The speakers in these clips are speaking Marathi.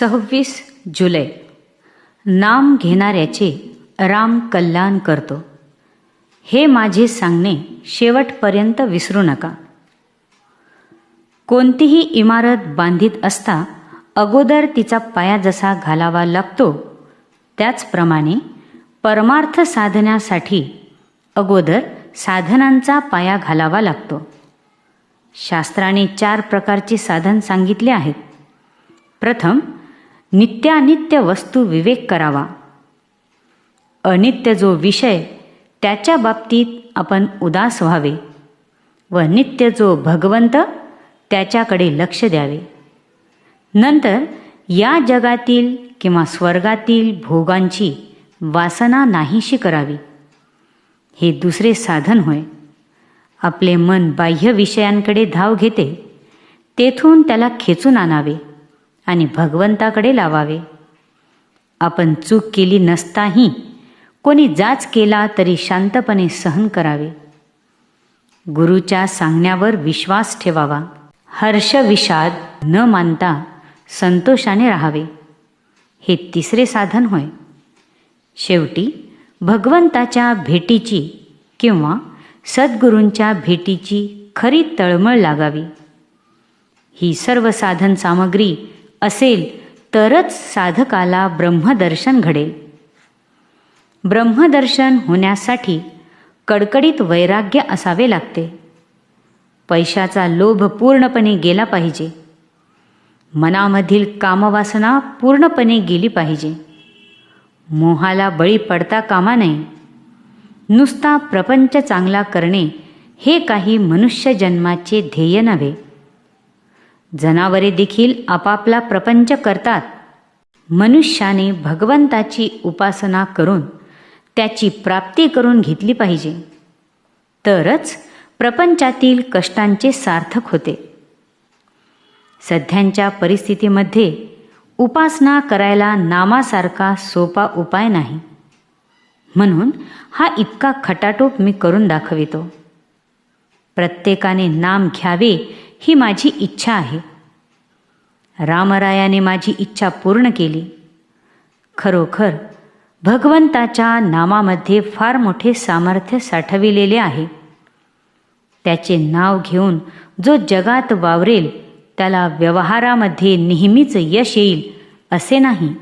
सव्वीस जुलै. नाम घेणाऱ्याचे राम कल्याण करतो. हे माझे सांगणे शेवटपर्यंत विसरू नका. कोणतीही इमारत बांधित असता अगोदर तिचा पाया जसा घालावा लागतो त्याचप्रमाणे परमार्थ साधण्यासाठी अगोदर साधनांचा पाया घालावा लागतो. शास्त्राने चार प्रकारचे साधन सांगितले आहेत. प्रथम नित्यानित्य वस्तू विवेक करावा. अनित्य जो विषय त्याच्या बाबतीत आपण उदास व्हावे. व नित्य जो भगवंत त्याच्याकडे लक्ष द्यावे. नंतर या जगातील किंवा स्वर्गातील भोगांची वासना नाहीशी करावी. हे दुसरे साधन होय. आपले मन बाह्य विषयांकडे धाव घेते तेथून त्याला खेचून आणावे. आणि भगवंताकडे लावावे. आपण चूक केली नसताही कोणी जाच केला तरी शांतपणे सहन करावे. गुरुच्या सांगण्यावर विश्वास ठेवावा. हर्ष विषाद न मानता संतोषाने राहावे. हे तिसरे साधन होय. शेवटी भगवंताच्या भेटीची किंवा सद्गुरूंच्या भेटीची खरी तळमळ लागावी. ही सर्व साधन सामग्री असेल तरच साधकाला ब्रह्मदर्शन घडेल. ब्रह्मदर्शन होण्यासाठी कडकडीत वैराग्य असावे लागते. पैशाचा लोभ पूर्णपणे गेला पाहिजे. मनामधील कामवासना पूर्णपणे गेली पाहिजे. मोहाला बळी पडता कामा नये. नुसता प्रपंच चांगला करणे हे काही मनुष्य जन्माचे ध्येय नव्हे. जनावरे देखील आपापला प्रपंच करतात. मनुष्याने भगवंताची उपासना करून त्याची प्राप्ती करून घेतली पाहिजे. तरच प्रपंचातील कष्टांचे सार्थक होते. सध्यांच्या परिस्थितीमध्ये उपासना करायला नामासारखा सोपा उपाय नाही. म्हणून हा इतका खटाटोप मी करून दाखवितो. प्रत्येकाने नाम घ्यावे ही माझी इच्छा आहे. रामरायाने माझी इच्छा पूर्ण केली. खरोखर भगवंताच्या नामामध्ये फार मोठे सामर्थ्य साठविलेले आहे. त्याचे नाव घेऊन जो जगात वावरेल त्याला व्यवहारामध्ये नेहमीच यश येईल असे नाही.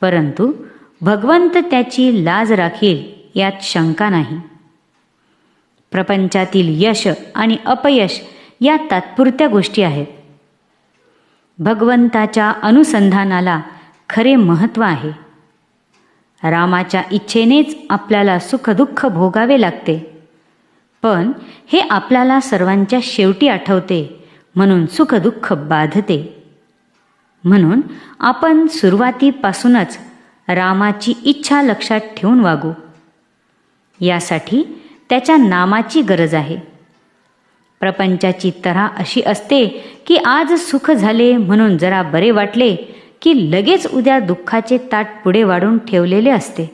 परंतु भगवंत त्याची लाज राखेल यात शंका नाही. प्रपंचातील यश आणि अपयश या तात्पुरत्या गोष्टी आहेत. भगवंताच्या अनुसंधानाला खरे महत्त्व आहे. रामाच्या इच्छेनेच आपल्याला सुखदुःख भोगावे लागते. पण हे आपल्याला सर्वांच्या शेवटी आठवते म्हणून सुखदुःख बाधते. म्हणून आपण सुरुवातीपासूनच रामाची इच्छा लक्षात ठेवून वागू. यासाठी त्याच्या नामाची गरज आहे. प्रपंचाची तऱ्हा अशी असते की आज सुख झाले म्हणून जरा बरे वाटले की लगेच उद्या दुःखाचे ताट पुढे वाढून ठेवलेले असते.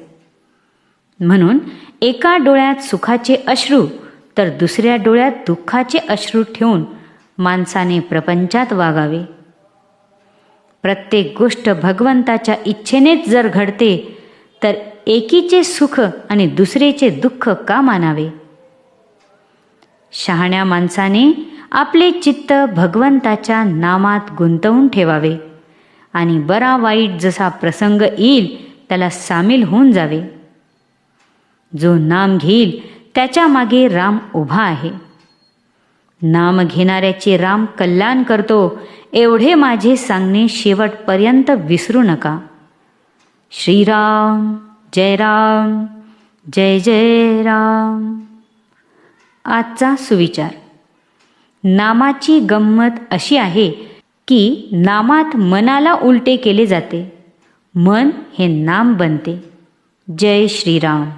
म्हणून एका डोळ्यात सुखाचे अश्रू तर दुसऱ्या डोळ्यात दुःखाचे अश्रू ठेवून माणसाने प्रपंचात वागावे. प्रत्येक गोष्ट भगवंताच्या इच्छेनेच जर घडते तर एकीचे सुख आणि दुसरेचे दुःख का मानावे? शहाण्या माणसाने आपले चित्त भगवंताच्या नामात गुंतवून ठेवावे. आणि बरा वाईट जसा प्रसंग येईल त्याला सामील होऊन जावे. जो नाम घेईल त्याच्यामागे राम उभा आहे. नाम घेणाऱ्याचे राम कल्याण करतो एवढे माझे सांगणे शेवटपर्यंत विसरू नका. श्रीराम जय राम जय जय राम. आजचा सुविचार. नामाची गंमत अशी आहे की नामात मनाला उलटे केले जाते. मन हे नाम बनते. जय श्रीराम.